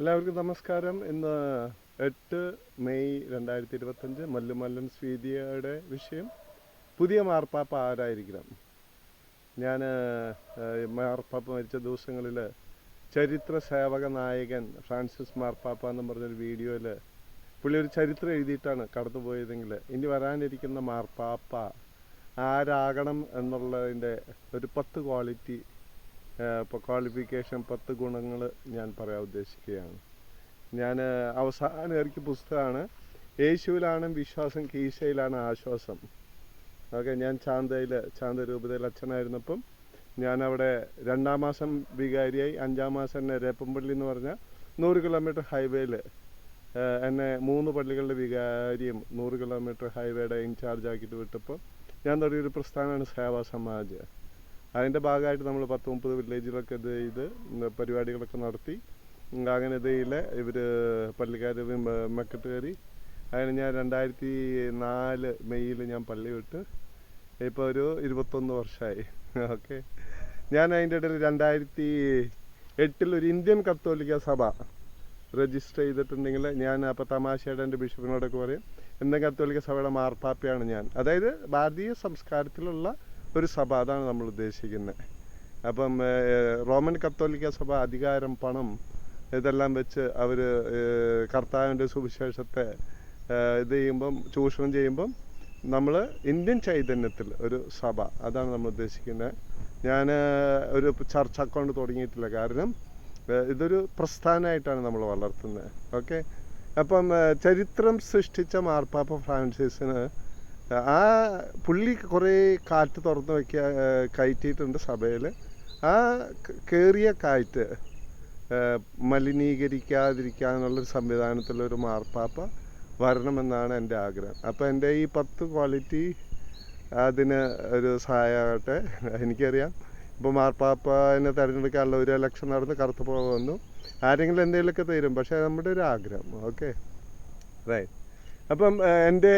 എല്ലാവർക്കും നമസ്കാരം. ഇന്ന് എട്ട് മെയ് രണ്ടായിരത്തി ഇരുപത്തഞ്ച് മല്ലുമല്ലൻ സ്വീതിയുടെ വിഷയം. പുതിയ മാർപ്പാപ്പ ആരായിരിക്കണം? ഞാൻ മാർപ്പാപ്പ മരിച്ച ദിവസങ്ങളിൽ ചരിത്ര സേവക നായകൻ ഫ്രാൻസിസ് മാർപ്പാപ്പ എന്ന് പറഞ്ഞൊരു വീഡിയോയിൽ പുള്ളി ഒരു ചരിത്രം എഴുതിയിട്ടാണ് കടന്നുപോയതെങ്കിൽ ഇനി വരാനിരിക്കുന്ന മാർപ്പാപ്പ ആരാകണം എന്നുള്ളതിന്റെ ഒരു പത്ത് ക്വാളിറ്റി ക്വാളിഫിക്കേഷൻ പത്ത് ഗുണങ്ങൾ ഞാൻ പറയാൻ ഉദ്ദേശിക്കുകയാണ്. ഞാൻ അവസാനം ഇറക്കിയ പുസ്തകമാണ് യേശുവിലാണ് വിശ്വാസം കീശയിലാണ് ആശ്വാസം. ഓക്കെ ഞാൻ ചാന്തയിൽ ചാന്ത രൂപതയിൽ അച്ഛനായിരുന്നപ്പം ഞാൻ അവിടെ രണ്ടാം മാസം വികാരിയായി അഞ്ചാം മാസം എന്നെ രേപ്പമ്പള്ളി എന്ന് പറഞ്ഞ നൂറ് കിലോമീറ്റർ ഹൈവേയിൽ എന്നെ മൂന്ന് പള്ളികളുടെ വികാരിയും നൂറ് കിലോമീറ്റർ ഹൈവേയുടെ ഇൻചാർജ് ആക്കിയിട്ട് വിട്ടപ്പോൾ ഞാൻ തുടങ്ങിയൊരു പ്രസ്ഥാനമാണ് സേവാ സമാജ്. അതിന്റെ ഭാഗമായിട്ട് നമ്മൾ പത്ത് മുപ്പത് വില്ലേജിലൊക്കെ ഇത് ചെയ്ത് പരിപാടികളൊക്കെ നടത്തി. അങ്ങനെ ഇതയിലെ ഇവർ പള്ളിക്കാർ മെക്കെട്ട് കയറി. അങ്ങനെ ഞാൻ രണ്ടായിരത്തി നാല് മെയ്യിൽ ഞാൻ പള്ളി വിട്ട് ഇപ്പോൾ ഒരു ഇരുപത്തൊന്ന് വർഷമായി ഓക്കെ. ഞാൻ അതിന്റെ ഇടയിൽ രണ്ടായിരത്തി എട്ടിൽ ഒരു ഇന്ത്യൻ കത്തോലിക്ക സഭ രജിസ്റ്റർ ചെയ്തിട്ടുണ്ടെങ്കിൽ ഞാൻ അപ്പോൾ തമാശയുടെ എന്റെ ബിഷപ്പിനോടൊക്കെ പറയും ഇന്ത്യൻ കത്തോലിക്ക സഭയുടെ മാർപ്പാപ്പയാണ് ഞാൻ. അതായത് ഭാരതീയ സംസ്കാരത്തിലുള്ള ഒരു സഭ അതാണ് നമ്മൾ ഉദ്ദേശിക്കുന്നത്. അപ്പം റോമൻ കത്തോലിക്ക സഭ അധികാരം പണം ഇതെല്ലാം വെച്ച് അവർ കർത്താവിന്റെ സുവിശേഷത്തെ ഇത് ചെയ്യുമ്പം ചൂഷണം ചെയ്യുമ്പം നമ്മൾ ഇന്ത്യൻ ചൈതന്യത്തിൽ ഒരു സഭ. അതാണ് നമ്മൾ ഉദ്ദേശിക്കുന്നത്. ഞാൻ ഒരു ചർച്ച അക്കൗണ്ട് തുടങ്ങിയിട്ടില്ല. കാരണം ഇതൊരു പ്രസ്ഥാനമായിട്ടാണ് നമ്മൾ വളർത്തുന്നത്. ഓക്കെ? അപ്പം ചരിത്രം സൃഷ്ടിച്ച മാർപ്പാപ്പ ഫ്രാൻസിസിന് ആ പുള്ളി കുറേ കാറ്റ് തുറന്ന് വയ്ക്കുക കയറ്റിയിട്ടുണ്ട് സഭയിൽ ആ കയറിയ കാറ്റ് മലിനീകരിക്കാതിരിക്കാനുള്ളൊരു സംവിധാനത്തിലൊരു മാർപ്പാപ്പ വരണമെന്നാണ് എന്റെ ആഗ്രഹം. അപ്പോൾ എന്റെ ഈ പത്ത് ക്വാളിറ്റി അതിന് ഒരു സഹായമാകട്ടെ എനിക്കറിയാം. ഇപ്പോൾ മാർപ്പാപ്പനെ തിരഞ്ഞെടുക്കാനുള്ള ഒരു ഇലക്ഷൻ നടന്ന് കറുത്ത് വന്നു. ആരെങ്കിലും എന്തെങ്കിലുമൊക്കെ തരും പക്ഷേ നമ്മുടെ ഒരു ആഗ്രഹം ഓക്കെ? റൈറ്റ് അപ്പം എന്റെ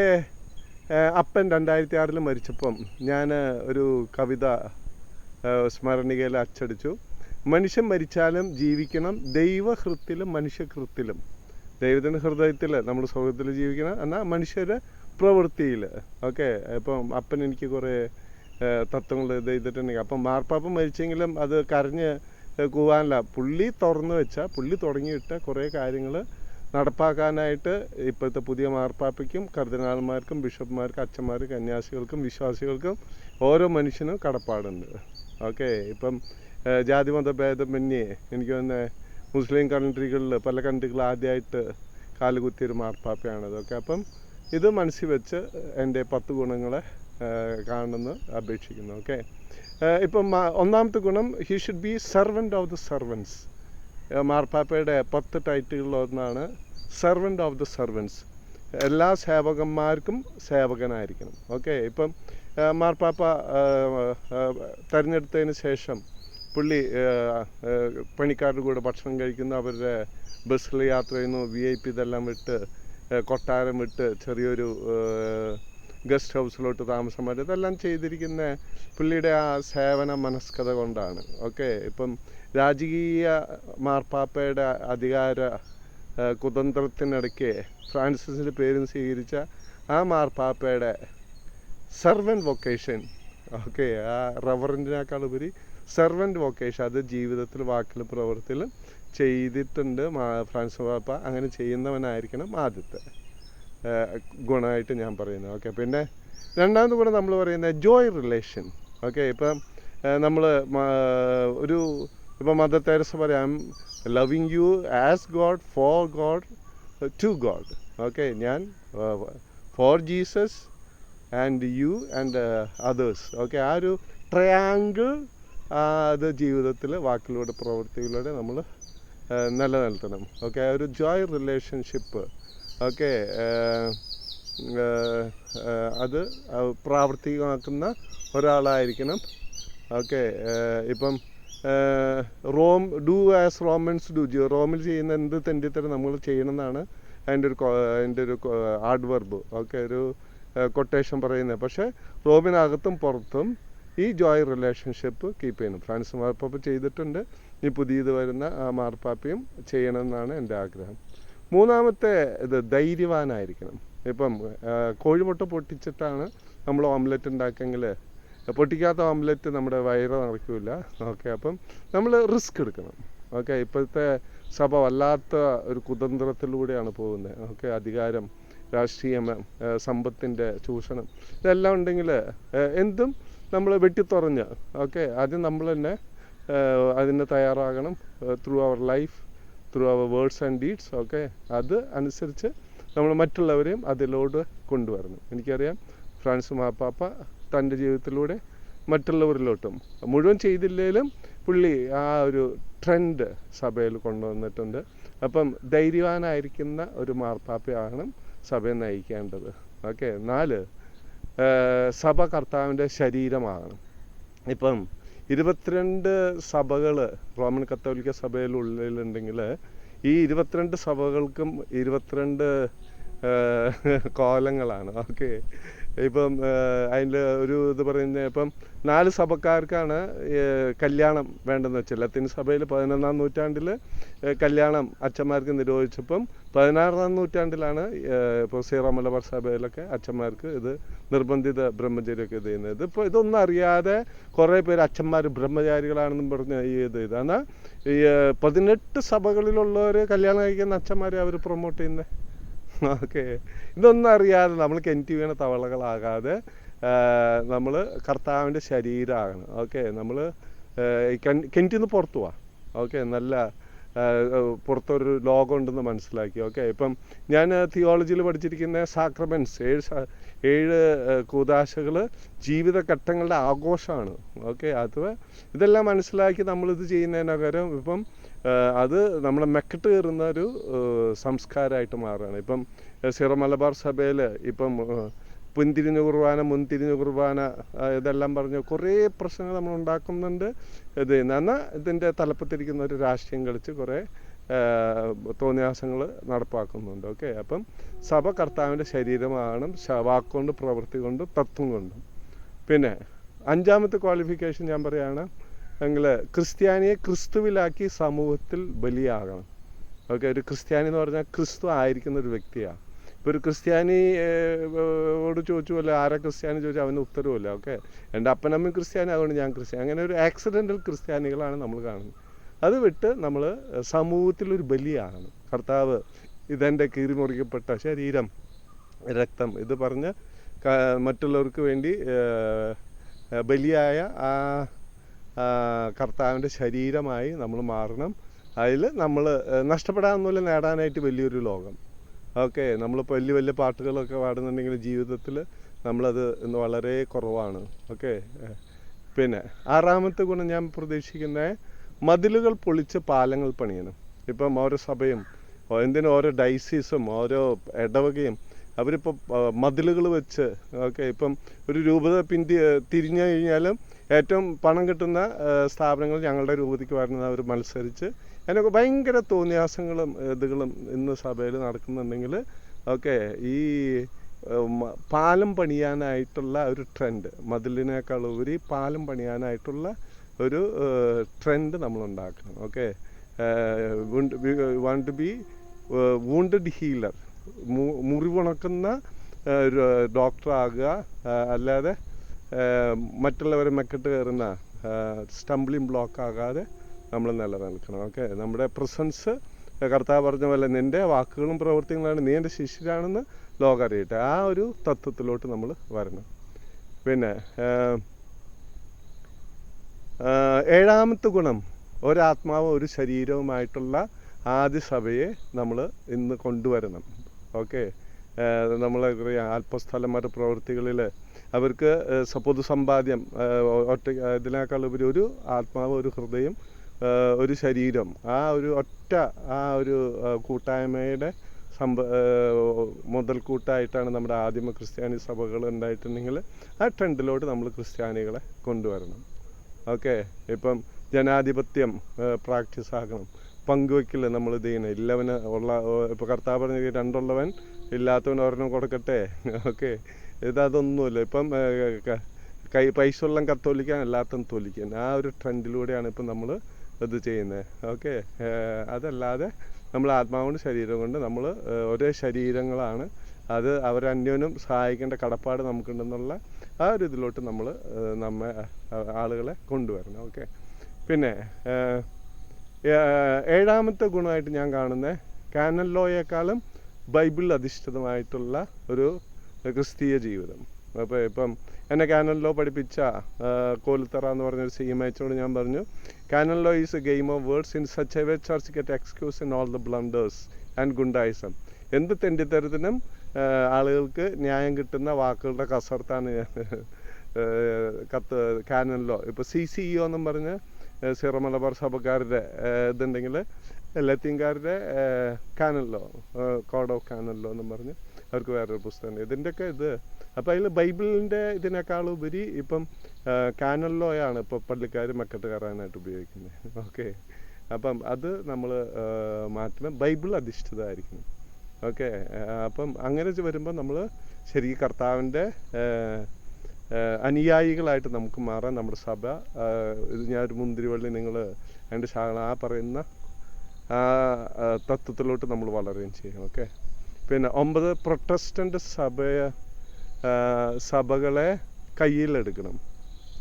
അപ്പൻ രണ്ടായിരത്തി ആറിൽ മരിച്ചപ്പം ഞാൻ ഒരു കവിത സ്മരണികയിൽ അച്ചടിച്ചു. മനുഷ്യൻ മരിച്ചാലും ജീവിക്കണം ദൈവഹൃത്തിലും മനുഷ്യകൃത്തിലും. ദൈവത്തിന്റെ ഹൃദയത്തിൽ നമ്മൾ സ്വർഗത്തിൽ ജീവിക്കണം എന്നാൽ മനുഷ്യരുടെ പ്രവൃത്തിയിൽ ഓക്കെ ഇപ്പം അപ്പൻ എനിക്ക് കുറേ തത്വങ്ങൾ ഇത് ചെയ്തിട്ടുണ്ടെങ്കിൽ. അപ്പം മാർപ്പാപ്പ മരിച്ചെങ്കിലും അത് കരഞ്ഞ് കൂവാനല്ല. പുള്ളി തുറന്നു വെച്ച പുള്ളി തുടങ്ങിയിട്ട കുറേ കാര്യങ്ങൾ നടപ്പാക്കാനായിട്ട് ഇപ്പോഴത്തെ പുതിയ മാർപ്പാപ്പയ്ക്കും കർദിനാൾമാർക്കും ബിഷപ്പ്മാർക്കും അച്ഛന്മാർ കന്യാസികൾക്കും വിശ്വാസികൾക്കും ഓരോ മനുഷ്യനും കടപ്പാടുണ്ട്. ഓക്കെ ഇപ്പം ജാതി ജാതിമത ഭേദമന്യേ എനിക്ക് തന്നെ മുസ്ലിം കൺട്രികളിൽ പല കൺട്രികളിൽ ആദ്യമായിട്ട് കാലുകുത്തിയൊരു മാർപ്പാപ്പയാണത്. ഓക്കെ അപ്പം ഇത് മനസ്സിൽ വെച്ച് എന്റെ പത്ത് ഗുണങ്ങളെ കാണുമെന്ന് അപേക്ഷിക്കുന്നു. ഓക്കെ ഇപ്പം ഒന്നാമത്തെ ഗുണം he should be servant of the servants മാർപ്പാപ്പയുടെ പത്ത് ടൈറ്റുകളിൽ ഒന്നാണ് സെർവന്റ് ഓഫ് ദ സെർവൻസ് എല്ലാ സേവകന്മാർക്കും സേവകനായിരിക്കണം. ഓക്കെ ഇപ്പം മാർപ്പാപ്പ ആ, ശേഷം പുള്ളി പണിക്കാരുടെ കൂടെ ഭക്ഷണം കഴിക്കുന്നു. അവരുടെ ബസ്സിൽ യാത്ര ചെയ്യുന്നു. വി ഐ പി ഇതെല്ലാം വിട്ട് കൊട്ടാരം വിട്ട് ചെറിയൊരു ഗസ്റ്റ് ഹൗസിലോട്ട് താമസം മാറ്റി. ഇതെല്ലാം ചെയ്തിരിക്കുന്ന പുള്ളിയുടെ ആ സേവന മനസ്കത കൊണ്ടാണ്. ഓക്കെ ഇപ്പം രാജകീയ മാർപ്പാപ്പയുടെ അധികാര കുതന്ത്രത്തിനിടയ്ക്ക് ഫ്രാൻസിസിന്റെ പേരും സ്വീകരിച്ച ആ മാർപ്പാപ്പയുടെ സെർവന്റ് വൊക്കേഷൻ ഓക്കെ ആ റവറന്റിനേക്കാൾ ഉപരി സെർവന്റ് വൊക്കേഷൻ അത് ജീവിതത്തിൽ വാക്കിലും പ്രവൃത്തിയിലും ചെയ്തിട്ടുണ്ട് മാ- ഫ്രാൻസ് പാപ്പ അങ്ങനെ ചെയ്യുന്നവനായിരിക്കണം ആദ്യത്തെ ഗുണമായിട്ട് ഞാൻ പറയുന്നത് ഓക്കെ പിന്നെ രണ്ടാമത് കൂടെ നമ്മൾ പറയുന്നത് ജോയ് റിലേഷൻ ഓക്കെ ഇപ്പം നമ്മൾ ഒരു ഇപ്പം മദർ തെരേസ പറയാം loving you as god for god to god okay ഞാൻ for Jesus and you and others okay ആ ഒരു ട്രയാങ്കിൾ അത് ജീവിതത്തിൽ വാക്കിലൂടെ പ്രവൃത്തിയിലൂടെ നമ്മൾ നിലനിർത്തണം ഓക്കെ ഒരു ജോയ് റിലേഷൻഷിപ്പ് ഓക്കെ അത് പ്രാവർത്തികമാക്കുന്ന ഒരാളായിരിക്കണം. ഓക്കെ ഇപ്പം Rome do as Romans do. Jio റോമിൽ ചെയ്യുന്ന എന്ത് തെണ്ടിത്തരം നമ്മൾ ചെയ്യണമെന്നാണ് അതിന്റെ ഒരു അതിന്റെ ഒരു ആഡ് വർബ്. ഓക്കെ ഒരു കൊട്ടേഷൻ പറയുന്നത് പക്ഷേ റോമിനകത്തും പുറത്തും ഈ ജോയ് റിലേഷൻഷിപ്പ് കീപ്പ് ചെയ്യണം ഫ്രാൻസ് മാർപ്പാപ്പ ചെയ്തിട്ടുണ്ട്. ഈ പുതിയത് വരുന്ന ആ മാർപ്പാപ്പയും ചെയ്യണമെന്നാണ് എന്റെ ആഗ്രഹം. മൂന്നാമത്തെ ഇത് ധൈര്യവാനായിരിക്കണം. ഇപ്പം കോഴിമുട്ട പൊട്ടിച്ചിട്ടാണ് നമ്മൾ ഓംലെറ്റ് ഉണ്ടാക്കിയെങ്കിൽ പൊട്ടിക്കാത്ത ഓംലെറ്റ് നമ്മുടെ വയറ് നിറയ്ക്കില്ല ഓക്കെ അപ്പം നമ്മൾ റിസ്ക് എടുക്കണം. ഓക്കെ ഇപ്പോഴത്തെ സഭ വല്ലാത്ത ഒരു കുതന്ത്രത്തിലൂടെയാണ് പോകുന്നത്. ഓക്കെ അധികാരം രാഷ്ട്രീയം സമ്പത്തിന്റെ ചൂഷണം ഇതെല്ലാം ഉണ്ടെങ്കിൽ എന്തും നമ്മൾ വെട്ടിത്തുറഞ്ഞ് ഓക്കെ ആദ്യം നമ്മൾ തന്നെ അതിന് തയ്യാറാകണം through our life through our words and deeds okay അത് അനുസരിച്ച് നമ്മൾ മറ്റുള്ളവരെയും അതിലോട്ട് കൊണ്ടുവരണം. എനിക്കറിയാം ഫ്രാൻസ് മാപ്പാപ്പ തന്റെ ജീവിതത്തിലൂടെ മറ്റുള്ളവരിലോട്ടും. മുഴുവൻ ചെയ്തില്ലെങ്കിലും പുള്ളി ആ ഒരു ട്രെൻഡ് സഭയിൽ കൊണ്ടുവന്നിട്ടുണ്ട്. അപ്പം ധൈര്യവാനായിരിക്കുന്ന ഒരു മാർപ്പാപ്പയാണ് സഭയെ നയിക്കേണ്ടത്. ഓക്കെ നാല് സഭ കർത്താവിന്റെ ശരീരമാണ്. ഇപ്പം ഇരുപത്തിരണ്ട് സഭകൾ റോമൻ കത്തോലിക്ക സഭയിലുള്ളിലുണ്ടെങ്കിൽ ഈ ഇരുപത്തിരണ്ട് സഭകൾക്കും ഇരുപത്തിരണ്ട് കോലങ്ങളാണ്. ഓക്കെ. ഇപ്പം അതിൽ ഒരു ഇത് പറയുന്നത് ഇപ്പം നാല് സഭക്കാർക്കാണ് കല്യാണം വേണ്ടെന്ന് വെച്ചാൽ ലത്തീൻ സഭയിൽ പതിനൊന്നാം നൂറ്റാണ്ടിൽ കല്യാണം അച്ഛന്മാർക്ക് നിരോധിച്ചപ്പം പതിനാറാം നൂറ്റാണ്ടിലാണ് ഇപ്പോൾ സീറോ മലബാർ സഭയിലൊക്കെ അച്ഛന്മാർക്ക് ഇത് നിർബന്ധിത ബ്രഹ്മചര്യമൊക്കെ ഇത് ചെയ്യുന്നത്. ഇതിപ്പോൾ ഇതൊന്നും അറിയാതെ കുറേ പേര് അച്ഛന്മാർ ബ്രഹ്മചാരികളാണെന്നും പറഞ്ഞ് ഈ ഇത് എന്നാൽ ഈ പതിനെട്ട് സഭകളിലുള്ളവർ കല്യാണം കഴിക്കുന്ന അച്ഛന്മാരെ അവർ പ്രൊമോട്ട് ചെയ്യുന്നത് ഓക്കെ. ഇതൊന്നും അറിയാതെ നമ്മൾ കെന്റി വീണ തവളകളാകാതെ നമ്മൾ കർത്താവിന്റെ ശരീരമാകണം ഓക്കെ നമ്മൾ കെന്റിന്ന് പുറത്തു പോവാം ഓക്കെ നല്ല പുറത്തൊരു ലോകം ഉണ്ടെന്ന് മനസ്സിലാക്കി. ഓക്കെ ഇപ്പം ഞാൻ തിയോളജിയിൽ പഠിച്ചിരിക്കുന്ന സാക്രമെൻസ് ഏഴ് ഏഴ് കൂതാശകൾ ജീവിതഘട്ടങ്ങളുടെ ആഘോഷമാണ്. ഓക്കെ അത് ഇതെല്ലാം മനസ്സിലാക്കി നമ്മളിത് ചെയ്യുന്നതിനകരം ഇപ്പം അത് നമ്മളെ മെക്കിട്ട് കയറുന്ന ഒരു സംസ്കാരമായിട്ട് മാറുകയാണ്. ഇപ്പം സിറോ മലബാർ സഭയിൽ ഇപ്പം പിന്തിരിഞ്ഞ കുർബാന മുൻതിരിഞ്ഞ കുർബാന ഇതെല്ലാം പറഞ്ഞ് കുറേ പ്രശ്നങ്ങൾ നമ്മൾ ഉണ്ടാക്കുന്നുണ്ട്. ഇത് എന്നാൽ ഇതിന്റെ തലപ്പത്തിരിക്കുന്ന ഒരു രാഷ്ട്രീയം കളിച്ച് കുറേ തോന്നിയാസങ്ങൾ നടപ്പാക്കുന്നുണ്ട്. ഓക്കെ? അപ്പം സഭ കർത്താവിന്റെ ശരീരമാണ് വാക്കുകൊണ്ട് പ്രവൃത്തി കൊണ്ടും തത്വം കൊണ്ടും. പിന്നെ അഞ്ചാമത്തെ ക്വാളിഫിക്കേഷൻ ഞാൻ പറയുകയാണ് എങ്കിൽ ക്രിസ്ത്യാനിയെ ക്രിസ്തുവിലാക്കി സമൂഹത്തിൽ ബലിയാകണം. ഓക്കെ ഒരു ക്രിസ്ത്യാനി എന്ന് പറഞ്ഞാൽ ക്രിസ്തു ആയിരിക്കുന്ന ഒരു വ്യക്തിയാണ് ഇപ്പോൾ ഒരു ക്രിസ്ത്യാനിയോട് ചോദിച്ചു പോലെ ആരാ ക്രിസ്ത്യാനി ചോദിച്ചാൽ അവന് ഉത്തരവില്ല ഓക്കെ എന്റെ അപ്പനമ്മയും ക്രിസ്ത്യാനി അതുകൊണ്ട് ഞാൻ ക്രിസ്ത്യാനി. അങ്ങനെ ഒരു ആക്സിഡന്റൽ ക്രിസ്ത്യാനികളാണ് നമ്മൾ കാണുന്നത്. അത് വിട്ട് നമ്മൾ സമൂഹത്തിലൊരു ബലിയാണ് കർത്താവ് ഇതെന്റെ കീറിമുറിക്കപ്പെട്ട ശരീരം രക്തം ഇത് പറഞ്ഞ് മറ്റുള്ളവർക്ക് വേണ്ടി ബലിയായ ആ, കർത്താവിന്റെ ശരീരമായി നമ്മൾ മാറണം. അതിൽ നമ്മൾ നഷ്ടപ്പെടാമെന്നില്ല നേടാനായിട്ട് വലിയൊരു ലോകം. ഓക്കെ നമ്മളിപ്പോൾ വലിയ വലിയ പാട്ടുകളൊക്കെ പാടുന്നുണ്ടെങ്കിൽ ജീവിതത്തിൽ നമ്മളത് ഇന്ന് വളരെ കുറവാണ്. ഓക്കെ പിന്നെ ആറാമത്തെ ഗുണം ഞാൻ പ്രതീക്ഷിക്കുന്നത് മതിലുകൾ പൊളിച്ച് പാലങ്ങൾ പണിയണം. ഇപ്പം ഓരോ സഭയും എന്തിനും ഓരോ ഡൈസീസും ഓരോ ഇടവകയും അവരിപ്പോൾ മതിലുകൾ വെച്ച് ഓക്കെ ഇപ്പം ഒരു രൂപത പിന്തി തിരിഞ്ഞു കഴിഞ്ഞാലും ഏറ്റവും പണം കിട്ടുന്ന സ്ഥാപനങ്ങൾ ഞങ്ങളുടെ രൂപതയ്ക്ക് അവർ മത്സരിച്ച് അതിനൊക്കെ ഭയങ്കര തോന്നിയാസങ്ങളും ഇതുകളും ഇന്ന് സഭയിൽ നടക്കുന്നുണ്ടെങ്കിൽ ഓക്കെ ഈ പാലം പണിയാനായിട്ടുള്ള ഒരു ട്രെൻഡ് മതിലിനേക്കാൾ ഉപരി പാലം പണിയാനായിട്ടുള്ള ഒരു ട്രെൻഡ് നമ്മൾ ഉണ്ടാക്കണം. Okay? Want to be wounded healer മുറിവുണക്കുന്ന ഡോക്ടറാകുക അല്ലാതെ മറ്റുള്ളവരെ മെക്കിട്ട് കയറുന്ന സ്റ്റംബ്ലിംഗ് ബ്ലോക്ക് ആകാതെ നമ്മൾ നിലനിൽക്കണം. ഓക്കെ? നമ്മുടെ പ്രസൻസ് കർത്താവ് പറഞ്ഞ പോലെ നിന്റെ വാക്കുകളും പ്രവൃത്തികളാണ് നീ എന്റെ ശിഷ്യരാണെന്ന് ലോകം അറിയട്ടെ. ആ ഒരു തത്വത്തിലോട്ട് നമ്മൾ വരണം. പിന്നെ ഏഴാമത്തെ ഗുണം ഒരാത്മാവും ഒരു ശരീരവുമായിട്ടുള്ള ആദ്യ സഭയെ നമ്മൾ ഇന്ന് കൊണ്ടുവരണം. ഓക്കെ? നമ്മൾ മറ്റു പ്രവൃത്തികളിൽ അവർക്ക് പൊതു സമ്പാദ്യം പൊതുസമ്പാദ്യം ഒറ്റ ഇതിനേക്കാൾ ഉപരി ഒരു ആത്മാവ് ഒരു ഹൃദയം ഒരു ശരീരം ആ ഒരു ഒറ്റ ആ ഒരു കൂട്ടായ്മയുടെ സമ്പ മുതൽക്കൂട്ടായിട്ടാണ് നമ്മുടെ ആദിമ ക്രിസ്ത്യാനി സഭകൾ ഉണ്ടായിട്ടുണ്ടെങ്കിൽ ആ ട്രെൻഡിലോട്ട് നമ്മൾ ക്രിസ്ത്യാനികളെ കൊണ്ടുവരണം. ഓക്കെ? ഇപ്പം ജനാധിപത്യം പ്രാക്ടീസ് ആക്കണം പങ്കുവെക്കൽ നമ്മൾ ചെയ്യണം ഇല്ലവന് ഉള്ള ഇപ്പോൾ കർത്താവ് പറഞ്ഞ രണ്ടുള്ളവൻ ഇല്ലാത്തവൻ ഒരെണ്ണം കൊടുക്കട്ടെ? ഓക്കെ? ഇതതൊന്നുമില്ല ഇപ്പം ഏഹ്, കൈ പൈസ ഉള്ള കത്തോലിക്കാൻ അല്ലാത്തതും തോലിക്കാൻ ആ ഒരു ട്രെൻഡിലൂടെയാണ് ഇപ്പം നമ്മൾ ഇത് ചെയ്യുന്നത്. ഓക്കെ? അതല്ലാതെ നമ്മൾ ആത്മാവുകൊണ്ട് ശരീരം കൊണ്ട് നമ്മൾ ഒരേ ശരീരങ്ങളാണ്. അത് അവരന്യോന്യം സഹായിക്കേണ്ട കടപ്പാട് നമുക്കുണ്ടെന്നുള്ള ആ ഒരു ഇതിലോട്ട് നമ്മൾ നമ്മെ ആളുകളെ കൊണ്ടുവരണം. ഓക്കെ? പിന്നെ ഏഴാമത്തെ ഗുണമായിട്ട് ഞാൻ കാണുന്നത് കാനൽ ലോയേക്കാളും ബൈബിൾ അധിഷ്ഠിതമായിട്ടുള്ള ഒരു ക്രിസ്തീയ ജീവിതം. അപ്പോൾ ഇപ്പം എന്നെ കാനൽ ലോ പഠിപ്പിച്ച കോലുത്തറ എന്ന് പറഞ്ഞൊരു സി എം അയച്ചോട് ഞാൻ പറഞ്ഞു canon law is a game of words in such a way church get excuse in all the blunders and ഗുണ്ടായിസം എന്ത് തെണ്ടിത്തരത്തിനും ആളുകൾക്ക് ന്യായം കിട്ടുന്ന വാക്കുകളുടെ കസർത്താണ് ഞാൻ കത്ത് കത്ത് കാനലിലോ ഇപ്പോൾ സി സി ഇ എന്നും പറഞ്ഞ് സിറമലബാർ സിറോ മലബാർ സഭക്കാരുടെ ഇതുണ്ടെങ്കിൽ ലത്തീൻകാരുടെ കാനലിലോ കോഡ് ഓഫ് കാനലിലോ എന്നും പറഞ്ഞ്. അവർക്ക് വേറൊരു പുസ്തകം ഇതിന്റെയൊക്കെ ഇത്. അപ്പോൾ അതിൽ ബൈബിളിന്റെ ഇതിനേക്കാളുപരി ഇപ്പം കാനലിലോയാണ് ഇപ്പോൾ പള്ളിക്കാർ മക്കട്ട് കയറാനായിട്ട് ഉപയോഗിക്കുന്നത്. ഓക്കെ. അപ്പം അത് നമ്മൾ മാറ്റണം ബൈബിൾ അധിഷ്ഠിതമായിരിക്കണം. ഓക്കെ. അപ്പം അങ്ങനെ വരുമ്പോൾ നമ്മൾ ശരി കർത്താവിന്റെ അനുയായികളായിട്ട് നമുക്ക് മാറാൻ നമ്മുടെ സഭ ഞാൻ ഒരു മുന്തിരിവള്ളി നിങ്ങൾ അതിന്റെ ശാഖ ആ പറയുന്ന ആ, തത്വത്തിലോട്ട് നമ്മൾ വളരുകയും ചെയ്യും ഓക്കെ. പിന്നെ ഒമ്പത് പ്രൊട്ടസ്റ്റന്റ് സഭയെ സഭകളെ കയ്യിലെടുക്കണം.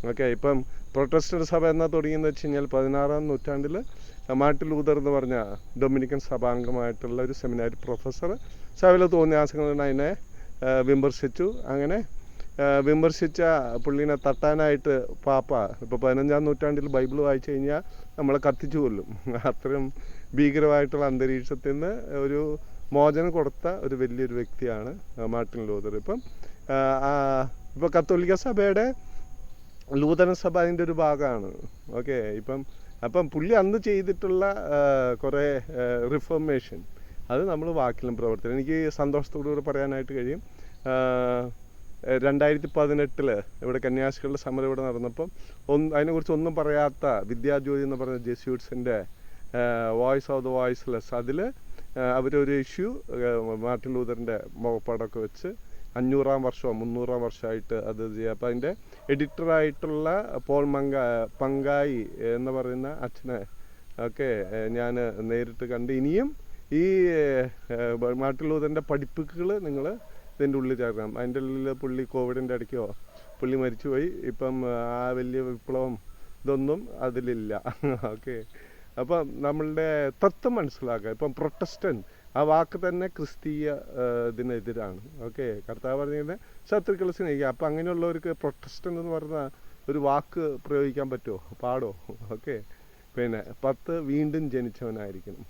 ഓക്കെ ഇപ്പം പ്രൊട്ടസ്റ്റന്റ് സഭ എന്നാ തുടങ്ങിയെന്ന് വെച്ച് കഴിഞ്ഞാൽ പതിനാറാം നൂറ്റാണ്ടിൽ മാർട്ടിൻ ലൂതർ എന്ന് പറഞ്ഞ ഡൊമിനിക്കൻ സഭാംഗമായിട്ടുള്ള ഒരു സെമിനാരി പ്രൊഫസർ സഭയിൽ തോന്നിയ തോന്നിയാസങ്ങൾ അതിനെ വിമർശിച്ചു. അങ്ങനെ വിമർശിച്ച പുള്ളീനെ തട്ടാനായിട്ട് പാപ്പ ഇപ്പോൾ പതിനഞ്ചാം നൂറ്റാണ്ടിൽ ബൈബിൾ വായിച്ചു കഴിഞ്ഞാൽ നമ്മളെ കത്തിച്ചു കൊല്ലും. അത്രയും ഭീകരമായിട്ടുള്ള അന്തരീക്ഷത്തിൽ നിന്ന് ഒരു മോചനം കൊടുത്ത ഒരു വലിയൊരു വ്യക്തിയാണ് മാർട്ടിൻ ലൂതർ ഇപ്പം ഇപ്പോൾ കത്തോലിക്ക സഭയുടെ ലൂതന സഭ അതിന്റെ ഒരു ഭാഗമാണ്. ഓക്കെ ഇപ്പം അപ്പം പുള്ളി അന്ന് ചെയ്തിട്ടുള്ള കുറേ റിഫോർമേഷൻ അത് നമ്മൾ വാക്കിലും പ്രവർത്തനം. എനിക്ക് സന്തോഷത്തോടു കൂടി പറയാനായിട്ട് കഴിയും. രണ്ടായിരത്തി പതിനെട്ടിൽ ഇവിടെ കന്യാസികളുടെ സമരം ഇവിടെ നടന്നപ്പം ഒന്ന് അതിനെക്കുറിച്ച് ഒന്നും പറയാത്ത വിദ്യാജ്യോതി എന്ന് പറഞ്ഞ ജെസ്യൂട്ട്സിന്റെ വോയിസ് ഓഫ് ദ വോയിസ്ലെസ് അതിൽ അവരൊരു ഇഷ്യൂ മാർട്ടിൻ ലൂതറിന്റെ മുഖപ്പാടൊക്കെ വെച്ച് അഞ്ഞൂറാം വർഷമോ മുന്നൂറാം വർഷമായിട്ട് അത് ചെയ്യുക അപ്പോൾ അതിന്റെ എഡിറ്ററായിട്ടുള്ള പോൾ മങ്ക പങ്കായി എന്ന് പറയുന്ന അച്ഛനെ ഒക്കെ ഞാൻ നേരിട്ട് കണ്ട് ഇനിയും ഈ മാർട്ടിൻ ലൂതറിന്റെ പഠിപ്പുകൾ നിങ്ങൾ ഇതിന്റെ ഉള്ളിൽ ചേർക്കണം. അതിന്റെ ഉള്ളിൽ പുള്ളി കോവിഡിന്റെ ഇടയ്ക്കോ പുള്ളി മരിച്ചുപോയി. ഇപ്പം ആ വലിയ വിപ്ലവം ഇതൊന്നും അതിലില്ല. ഓക്കെ. അപ്പം നമ്മളുടെ തത്വം മനസ്സിലാക്കുക. ഇപ്പം പ്രൊട്ടസ്റ്റൻ ആ വാക്ക് തന്നെ ക്രിസ്തീയ ഇതിനെതിരാണ്. ഓക്കെ? കർത്താവ് പറഞ്ഞിങ്ങനെ ശത്രുക്കളെ സ്നേഹിക്കുക. അപ്പം അങ്ങനെയുള്ളവർക്ക് പ്രൊട്ടസ്റ്റൻ എന്ന് പറഞ്ഞ ഒരു വാക്ക് പ്രയോഗിക്കാൻ പറ്റുമോ? പാടോ? ഓക്കെ? പിന്നെ പത്ത് വീണ്ടും ജനിച്ചവനായിരിക്കണം.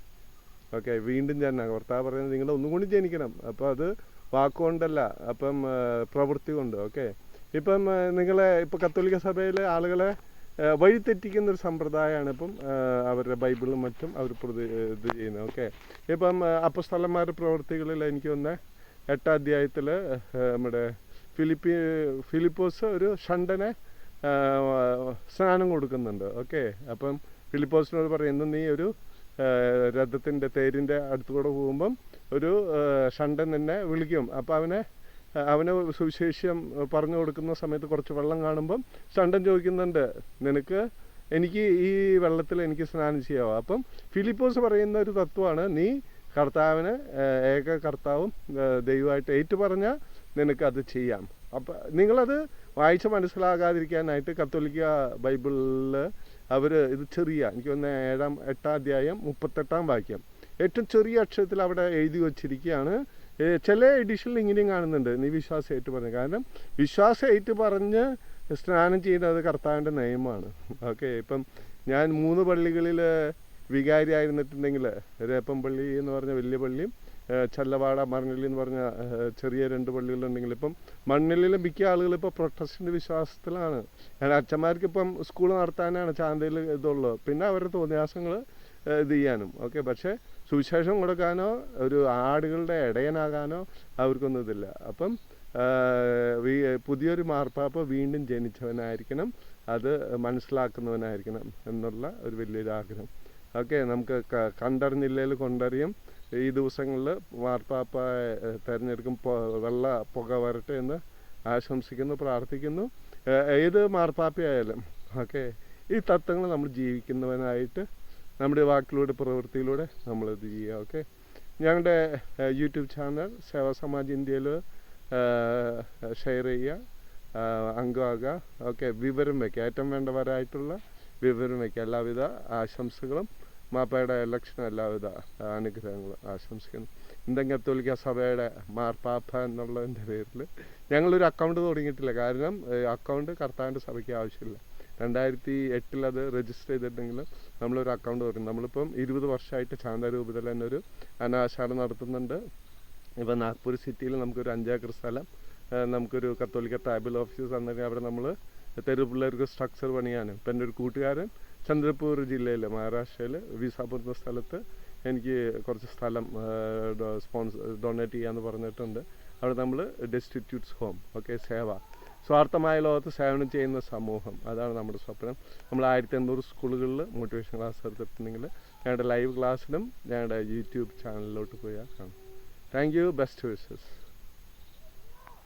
ഓക്കെ? വീണ്ടും ജനന കർത്താവ് പറയുന്നത് നിങ്ങൾ ഒന്നും കൂടി ജനിക്കണം. അപ്പോൾ അത് വാക്കുകൊണ്ടല്ല അപ്പം പ്രവൃത്തി കൊണ്ട് ഓക്കെ? ഇപ്പം നിങ്ങളെ ഇപ്പം കത്തോലിക്ക സഭയിലെ ആളുകളെ വഴിതെറ്റിക്കുന്ന ഒരു സമ്പ്രദായമാണ് ഇപ്പം അവരുടെ ബൈബിളും മറ്റും അവർ പ്രതി ഇത് ചെയ്യുന്നത്. ഓക്കെ. ഇപ്പം അപ്പസ്ഥലന്മാരുടെ പ്രവൃത്തികളിൽ എനിക്ക് വന്ന എട്ടാം അധ്യായത്തിൽ നമ്മുടെ ഫിലിപ്പി ഫിലിപ്പോസ് ഒരു ഷണ്ടനെ സ്നാനം കൊടുക്കുന്നുണ്ട്. ഓക്കെ. അപ്പം ഫിലിപ്പോസിനോട് പറയുന്നു നീ ഒരു രഥത്തിന്റെ തേരിന്റെ അടുത്തുകൂടെ പോകുമ്പം ഒരു ഷണ്ടൻ നിന്നെ വിളിക്കും. അപ്പം അവനെ അവന് സുവിശേഷം പറഞ്ഞു കൊടുക്കുന്ന സമയത്ത് കുറച്ച് വെള്ളം കാണുമ്പം ചണ്ടൻ ചോദിക്കുന്നുണ്ട് നിനക്ക് എനിക്ക് ഈ വെള്ളത്തിൽ എനിക്ക് സ്നാനം ചെയ്യാമോ അപ്പം ഫിലിപ്പോസ് പറയുന്ന ഒരു തത്വമാണ് നീ കർത്താവിന് ഏക കർത്താവും ദൈവമായിട്ട് നിനക്ക് അത് ചെയ്യാം. അപ്പം നിങ്ങളത് വായിച്ച് മനസ്സിലാകാതിരിക്കാനായിട്ട് കത്തോലിക്ക ബൈബിളിൽ അവർ ഇത് ചെറിയ എനിക്ക് തോന്നുന്ന ഏഴാം എട്ടാം അധ്യായം മുപ്പത്തെട്ടാം വാക്യം. ഏറ്റവും ചെറിയ അക്ഷരത്തിൽ അവിടെ എഴുതി വച്ചിരിക്കുകയാണ് ചില എഡിഷനിൽ ഇങ്ങനെയും കാണുന്നുണ്ട്. നീ വിശ്വാസം ഏറ്റു പറഞ്ഞു കാരണം വിശ്വാസം ഏറ്റു പറഞ്ഞ് സ്നാനം ചെയ്യുന്നത് കർത്താവിന്റെ നയമാണ് ഓക്കെ ഇപ്പം ഞാൻ മൂന്ന് പള്ളികളിൽ വികാരി ആയിരുന്നിട്ടുണ്ടെങ്കിൽ രേപ്പം പള്ളി എന്ന് പറഞ്ഞ വലിയ പള്ളിയും ചല്ലവാട മണ്ണല്ലി എന്ന് പറഞ്ഞ ചെറിയ രണ്ട് പള്ളികളുണ്ടെങ്കിൽ ഇപ്പം മണ്ണല്ലിയിലെ മിക്ക ആളുകൾ ഇപ്പോൾ പ്രൊട്ടസ്റ്റന്റ് വിശ്വാസത്തിലാണ്. കാരണം അച്ഛന്മാർക്ക് ഇപ്പം സ്കൂൾ നടത്താനാണ് ചാന്തയിൽ ഇതുള്ളത് പിന്നെ അവരുടെ തോന്നിയാസങ്ങൾ ഇത് ചെയ്യാനും. ഓക്കെ പക്ഷേ സുവിശേഷം കൊടുക്കാനോ ഒരു ആടുകളുടെ ഇടയനാകാനോ അവർക്കൊന്നും ഇതില്ല. അപ്പം പുതിയൊരു മാർപ്പാപ്പ വീണ്ടും ജനിച്ചവനായിരിക്കണം. അത് മനസ്സിലാക്കുന്നവനായിരിക്കണം എന്നുള്ള ഒരു വലിയൊരു ആഗ്രഹം ഓക്കെ നമുക്ക് ക- കണ്ടറിഞ്ഞില്ലേൽ കൊണ്ടറിയും. ഈ ദിവസങ്ങളിൽ മാർപ്പാപ്പ തിരഞ്ഞെടുക്കും വെള്ള പുക വരട്ടെ എന്ന് ആശംസിക്കുന്നു പ്രാർത്ഥിക്കുന്നു. ഏത് മാർപ്പാപ്പയായാലും ഓക്കെ ഈ തത്വങ്ങൾ നമ്മൾ ജീവിക്കുന്നവനായിട്ട് നമ്മുടെ വാക്കിലൂടെ പ്രവൃത്തിയിലൂടെ നമ്മളിത് ചെയ്യുക ഓക്കെ ഞങ്ങളുടെ യൂട്യൂബ് ചാനൽ സേവാ സമാജ് ഇന്ത്യയിൽ ഷെയർ ചെയ്യുക അംഗമാകുക ഓക്കെ വിവരം വയ്ക്കുക ഏറ്റവും വേണ്ടവരായിട്ടുള്ള വിവരം വയ്ക്കുക എല്ലാവിധ ആശംസകളും മാപ്പയുടെ ഇലക്ഷനും എല്ലാവിധ അനുഗ്രഹങ്ങളും ആശംസിക്കുന്നു ഇന്ത്യൻ കത്തോലിക്ക സഭയുടെ മാർപ്പാപ്പ എന്നുള്ളതിന്റെ പേരിൽ ഞങ്ങളൊരു അക്കൗണ്ട് തുടങ്ങിയിട്ടില്ല. കാരണം അക്കൗണ്ട് കർത്താവിന്റെ സഭയ്ക്ക് ആവശ്യമില്ല. രണ്ടായിരത്തി എട്ടിൽ അത് രജിസ്റ്റർ ചെയ്തിട്ടുണ്ടെങ്കിൽ നമ്മളൊരു അക്കൗണ്ട് തുടങ്ങി. നമ്മളിപ്പം ഇരുപത് വർഷമായിട്ട് ശാന്തരൂപത്തിൽ തന്നെ ഒരു അനാശാല നടത്തുന്നുണ്ട്. ഇപ്പം നാഗ്പൂർ സിറ്റിയിൽ നമുക്കൊരു അഞ്ചേക്കർ സ്ഥലം നമുക്കൊരു കത്തോലിക്ക ട്രൈബൽ ഓഫീസ് തന്നിട്ട് അവിടെ നമ്മൾ തെരുവ് പിള്ളേർക്ക് സ്ട്രക്ചർ പണിയാനും. ഇപ്പം എന്റെ ഒരു കൂട്ടുകാരൻ ചന്ദ്രപൂർ ജില്ലയിൽ മഹാരാഷ്ട്രയിൽ വിസാപൂർ എന്ന സ്ഥലത്ത് എനിക്ക് കുറച്ച് സ്ഥലം സ്പോൺസർ ഡൊണേറ്റ് ചെയ്യാമെന്ന് പറഞ്ഞിട്ടുണ്ട്. അവിടെ നമ്മൾ ഡെസ്റ്റിറ്റ്യൂട്ട്സ് ഹോം ഓക്കെ സേവ. സ്വാർത്ഥമായ ലോകത്ത് സേവനം ചെയ്യുന്ന സമൂഹം. അതാണ് നമ്മുടെ സ്വപ്നം. നമ്മൾ ആയിരത്തി എണ്ണൂറ് സ്കൂളുകളിൽ മോട്ടിവേഷൻ ക്ലാസ് എടുത്തിട്ടുണ്ടെങ്കിൽ ഞങ്ങളുടെ ലൈവ് ക്ലാസ്സിലും ഞങ്ങളുടെ യൂട്യൂബ് ചാനലിലോട്ട് പോയാൽ കാണാം. Thank you best wishes